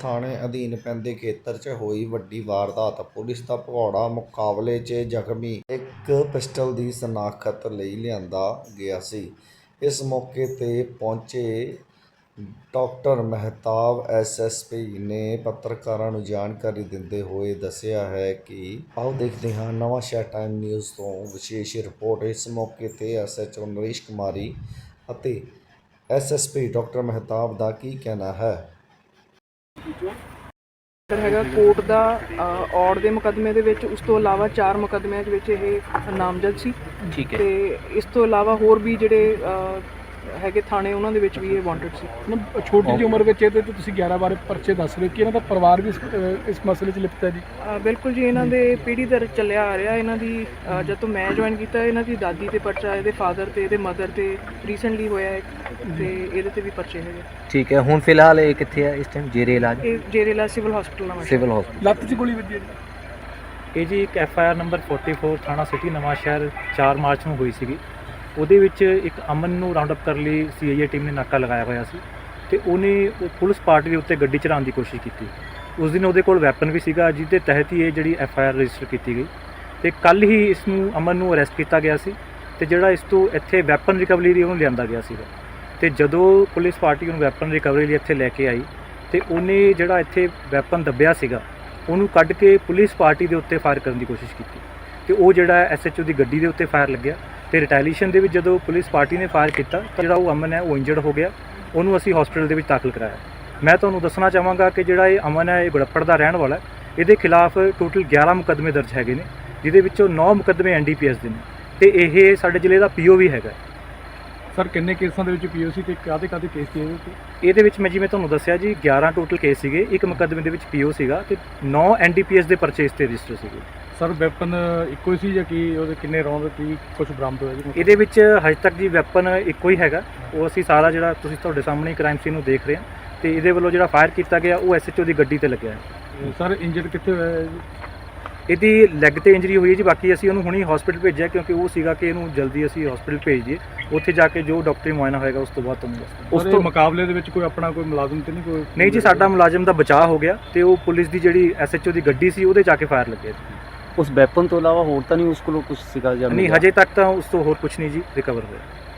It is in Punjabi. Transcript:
ਥਾਣੇ ਅਧੀਨ ਪੈਂਦੇ ਖੇਤਰ 'ਚ ਹੋਈ ਵੱਡੀ ਵਾਰਦਾਤ? ਪੁਲਿਸ ਦਾ ਭਗੌੜਾ ਮੁਕਾਬਲੇ 'ਚ ਜ਼ਖਮੀ ਇੱਕ ਪਿਸਟਲ ਦੀ ਸਨਾਖਤ ਲਈ ਲਿਆਂਦਾ ਗਿਆ ਸੀ। ਇਸ ਮੌਕੇ ਤੇ ਪਹੁੰਚੇ ਡਾਕਟਰ ਮਹਿਤਾਬ ਐਸਐਸਪੀ ਨੇ ਪੱਤਰਕਾਰਾਂ ਨੂੰ ਜਾਣਕਾਰੀ ਦਿੰਦੇ ਹੋਏ ਦੱਸਿਆ ਹੈ ਕਿ ਆਓ ਦੇਖਦੇ ਹਾਂ ਨਵਾਂ ਸ਼ਹਿਰ ਟਾਈਮ ਨਿਊਜ਼ ਤੋਂ ਵਿਸ਼ੇਸ਼ ਰਿਪੋਰਟ। ਇਸ ਮੌਕੇ ਤੇ ਐਸਐਚਓ ਨਰੇਸ਼ ਕੁਮਾਰੀ ਅਤੇ ਐਸਐਸਪੀ ਡਾਕਟਰ ਮਹਿਤਾਬ ਦਾ ਕੀ ਕਹਿਣਾ ਹੈ? ਹੈਗਾ ਕੋਰਟ ਦਾ ਔੜ ਦੇ ਮੁਕੱਦਮੇ ਦੇ ਵਿੱਚ ਉਸ ਤੋਂ ਇਲਾਵਾ ਚਾਰ ਮੁਕੱਦਮਿਆਂ ਦੇ ਵਿੱਚ ਇਹ ਨਾਮਜ਼ਦ ਸੀ। ਠੀਕ ਹੈ। ਤੇ ਇਸ ਤੋਂ ਇਲਾਵਾ ਹੋਰ ਵੀ ਜਿਹੜੇ ਹੈਗੇ ਥਾਣੇ ਉਹਨਾਂ ਦੇ ਵਿੱਚ ਵੀ ਇਹ ਵਾਂਟਡ ਸੀ। ਮਤਲਬ ਛੋਟੀ ਜਿਹੀ ਉਮਰ ਵਿੱਚ ਇਹਦੇ ਤੇ ਤੁਸੀਂ 11 ਬਾਰੇ ਪਰਚੇ ਦੱਸ ਰਹੇ ਹੋ ਕਿ ਇਹਨਾਂ ਦਾ ਪਰਿਵਾਰ ਵੀ ਇਸ, ਅਹ, ਇਸ ਮਸਲੇ 'ਚ ਲਿਪਤ ਹੈ ਜੀ? ਅ, ਬਿਲਕੁਲ ਜੀ ਇਹਨਾਂ ਦੇ ਪੀੜ੍ਹੀ ਦਰ ਚੱਲਿਆ ਆ ਰਿਹਾ। ਇਹਨਾਂ ਦੀ ਅ, ਜਦ ਤੋਂ ਮੈਂ ਜੁਆਇਨ ਕੀਤਾ ਇਹਨਾਂ ਦੀ ਦਾਦੀ ਤੇ ਪਰਚਾ ਇਹਦੇ ਫਾਦਰ ਤੇ ਇਹਦੇ ਮਦਰ ਤੇ ਰੀਸੈਂਟਲੀ ਹੋਇਆ ਇੱਕ ਤੇ ਇਹਦੇ ਤੇ ਵੀ ਪਰਚੇ ਹੈਗੇ। ਠੀਕ ਹੈ ਹੁਣ ਫਿਲਹਾਲ ਇਹ ਕਿੱਥੇ ਹੈ ਇਸ ਟਾਈਮ ਜੇਰੇ ਇਲਾਜ? ਇਹ ਜੇਰੇਲਾ ਸਿਵਲ ਹਸਪੀਟਲ ਨਵਾਂ ਸਿਵਲ ਹਸਪੀਟਲ ਲੱਤ 'ਚ ਗੋਲੀ ਵੱਜੀ ਹੈ ਜੀ? ਇਹ ਜੀ ਇੱਕ ਐਫ ਆਈ ਆਰ ਨੰਬਰ 44 ਥਾਣਾ ਸਿਟੀ ਨਵਾਂ ਸ਼ਹਿਰ 4 ਮਾਰਚ ਨੂੰ ਹੋਈ ਸੀਗੀ। ਉਹਦੇ ਵਿੱਚ ਇੱਕ ਅਮਨ ਨੂੰ ਰਾਉਂਡ ਅਪ ਕਰਨ ਲਈ ਸੀਆਈਏ ਟੀਮ ਨੇ ਨਾਕਾ ਲਗਾਇਆ ਹੋਇਆ ਸੀ ਤੇ ਉਹਨੇ ਉਹ ਪੁਲਿਸ ਪਾਰਟੀ ਦੇ ਉੱਤੇ ਗੱਡੀ ਚਲਾਉਣ ਦੀ ਕੋਸ਼ਿਸ਼ ਕੀਤੀ। ਉਸ ਦਿਨ ਉਹਦੇ ਕੋਲ ਵੈਪਨ ਵੀ ਸੀਗਾ ਜਿਹਦੇ ਤਹਿਤ ਹੀ ਇਹ ਜਿਹੜੀ ਐਫ ਆਈ ਆਰ ਰਜਿਸਟਰ ਕੀਤੀ ਗਈ। ਤੇ ਕੱਲ ਹੀ ਇਸ ਨੂੰ ਅਮਨ ਨੂੰ ਅਰੈਸਟ ਕੀਤਾ ਗਿਆ ਸੀ ਤੇ ਜਿਹੜਾ ਇਸ ਤੋਂ ਇੱਥੇ ਵੈਪਨ ਰਿਕਵਰੀ ਲਈ ਉਹਨੂੰ ਲਿਆਂਦਾ ਗਿਆ ਸੀਗਾ। ਤੇ ਜਦੋਂ ਪੁਲਿਸ ਪਾਰਟੀ ਉਹਨੂੰ ਵੈਪਨ ਰਿਕਵਰੀ ਲਈ ਇੱਥੇ ਲੈ ਕੇ ਆਈ ਤੇ ਉਹਨੇ ਜਿਹੜਾ ਇੱਥੇ ਵੈਪਨ ਦੱਬਿਆ ਸੀਗਾ, ਉਹਨੂੰ ਕੱਢ ਕੇ ਪੁਲਿਸ ਪਾਰਟੀ ਦੇ ਉੱਤੇ ਫਾਇਰ ਕਰਨ ਦੀ ਕੋਸ਼ਿਸ਼ ਕੀਤੀ। ਤੇ ਉਹ ਜਿਹੜਾ ਐਸਐਚਓ ਦੀ ਗੱਡੀ ਦੇ ਉੱਤੇ ਫਾਇਰ ਲੱਗਿਆ। ਤੇ ਰਿਟੈਲੀਏਸ਼ਨ ਦੇ ਵਿੱਚ ਜਦੋਂ ਪੁਲਿਸ ਪਾਰਟੀ ਨੇ ਫਾਇਰ ਕੀਤਾ ਤਾਂ ਜਿਹੜਾ ਉਹ ਅਮਨ ਹੈ ਉਹ ਇੰਜਰਡ ਹੋ ਗਿਆ। ਉਹਨੂੰ ਅਸੀਂ ਹਸਪੀਟਲ ਦੇ ਵਿੱਚ ਦਾਖਲ ਕਰਾਇਆ। ਮੈਂ ਤੁਹਾਨੂੰ ਦੱਸਣਾ ਚਾਹਾਂਗਾ ਕਿ ਜਿਹੜਾ ਇਹ ਅਮਨ ਹੈ ਇਹ ਗੁੜੱਪੜ ਦਾ ਰਹਿਣ ਵਾਲਾ ਹੈ। ਇਹਦੇ ਖਿਲਾਫ ਟੋਟਲ 11 ਮੁਕੱਦਮੇ ਦਰਜ ਹੈਗੇ ਨੇ ਜਿਹਦੇ ਵਿੱਚੋਂ 9 ਮੁਕੱਦਮੇ ਐਨਡੀਪੀਐਸ ਦੇ ਨੇ। ਤੇ ਇਹ ਸਾਡੇ ਜ਼ਿਲ੍ਹੇ ਦਾ ਪੀਓ ਵੀ ਹੈਗਾ। ਸਰ ਕਿੰਨੇ ਕੇਸਾਂ ਦੇ ਵਿੱਚ ਪੀਓਸੀ ਤੇ ਕਾਦੇ ਕਾਦੇ ਕੇਸ ਸੀ ਇਹਦੇ ਵਿੱਚ? ਮੈਂ ਜਿਵੇਂ ਤੁਹਾਨੂੰ ਦੱਸਿਆ ਜੀ 11 ਟੋਟਲ ਕੇਸ ਸੀਗੇ। ਇੱਕ ਮੁਕੱਦਮੇ ਦੇ ਵਿੱਚ ਪੀਓ ਸੀਗਾ ਤੇ 9 ਐਨਡੀਪੀਐਸ ਦੇ ਪਰਚੇਸ ਤੇ ਰਜਿਸਟਰ ਸੀਗੇ। ਸਰ ਵੈਪਨ ਇੱਕੋ ਹੀ ਸੀ ਜਾਂ ਕੀ? ਉਹਦੇ ਕਿੰਨੇ ਰੌਂਦ ਕੀ ਕੁਝ ਬਰਾਮਦ ਹੋਇਆ ਜੀ? ਇਹਦੇ ਵਿੱਚ ਹਜੇ ਤੱਕ ਜੀ ਵੈਪਨ ਇੱਕੋ ਹੀ ਹੈਗਾ। ਉਹ ਅਸੀਂ ਸਾਰਾ ਜਿਹੜਾ ਤੁਸੀਂ ਤੁਹਾਡੇ ਸਾਹਮਣੇ ਕ੍ਰਾਈਮ ਸੀਨ ਨੂੰ ਦੇਖ ਰਹੇ ਹਾਂ ਤੇ ਇਹਦੇ ਵੱਲੋਂ ਜਿਹੜਾ ਫਾਇਰ ਕੀਤਾ ਗਿਆ ਉਹ ਐਸਐਚਓ ਦੀ ਗੱਡੀ ਤੇ ਲੱਗਿਆ ਹੈ। ਸਰ ਇੰਜਰਡ ਕਿੱਥੇ ਹੋਇਆ ਹੈ ਜੀ? ਇਹਦੀ ਲੈਗ ਤੇ ਇੰਜਰੀ ਹੋਈ ਹੈ ਜੀ ਬਾਕੀ ਅਸੀਂ ਉਹਨੂੰ ਹੁਣੀ ਹਸਪੀਟਲ ਭੇਜਿਆ ਕਿਉਂਕਿ ਉਹ ਸੀਗਾ ਕਿ ਇਹਨੂੰ ਜਲਦੀ ਅਸੀਂ ਹਸਪੀਟਲ ਭੇਜ ਦਈਏ। ਉੱਥੇ ਜਾ ਕੇ ਜੋ ਡਾਕਟਰੀ ਮੁਆਇਨਾ ਹੋਏਗਾ ਉਸ ਤੋਂ ਬਾਅਦ ਤੁਹਾਨੂੰ ਦੱਸਦੇ ਉਸ ਤੋਂ ਮੁਕਾਬਲੇ ਦੇ ਵਿੱਚ ਕੋਈ ਆਪਣਾ ਕੋਈ ਮੁਲਾਜ਼ਮ ਤੇ ਨਹੀਂ ਕੋਈ ਨਹੀਂ ਜੀ ਸਾਡਾ ਮੁਲਾਜ਼ਮ ਦਾ ਬਚਾਅ ਹੋ ਗਿਆ ਤੇ ਉਹ ਪੁਲਿਸ ਦੀ ਜਿਹੜੀ ਐਸਐਚਓ ਦੀ ਗੱਡੀ ਸੀ ਉਹਦੇ ਜਾ ਕੇ ਫਾਇਰ ਲੱਗਿਆ ਜੀ। ਉਸ ਵੈਪਨ ਤੋਂ ਇਲਾਵਾ ਹੋਰ ਤਾਂ ਨਹੀਂ ਉਸ ਕੋਲ ਕੁਝ ਸੀਗਾ ਜਾਂ ਨਹੀਂ ਹਜੇ ਤੱਕ ਤਾਂ ਉਸ ਤੋਂ ਹੋਰ ਕੁਝ ਨਹੀਂ ਜੀ ਰਿਕਵਰ ਹੋਇਆ।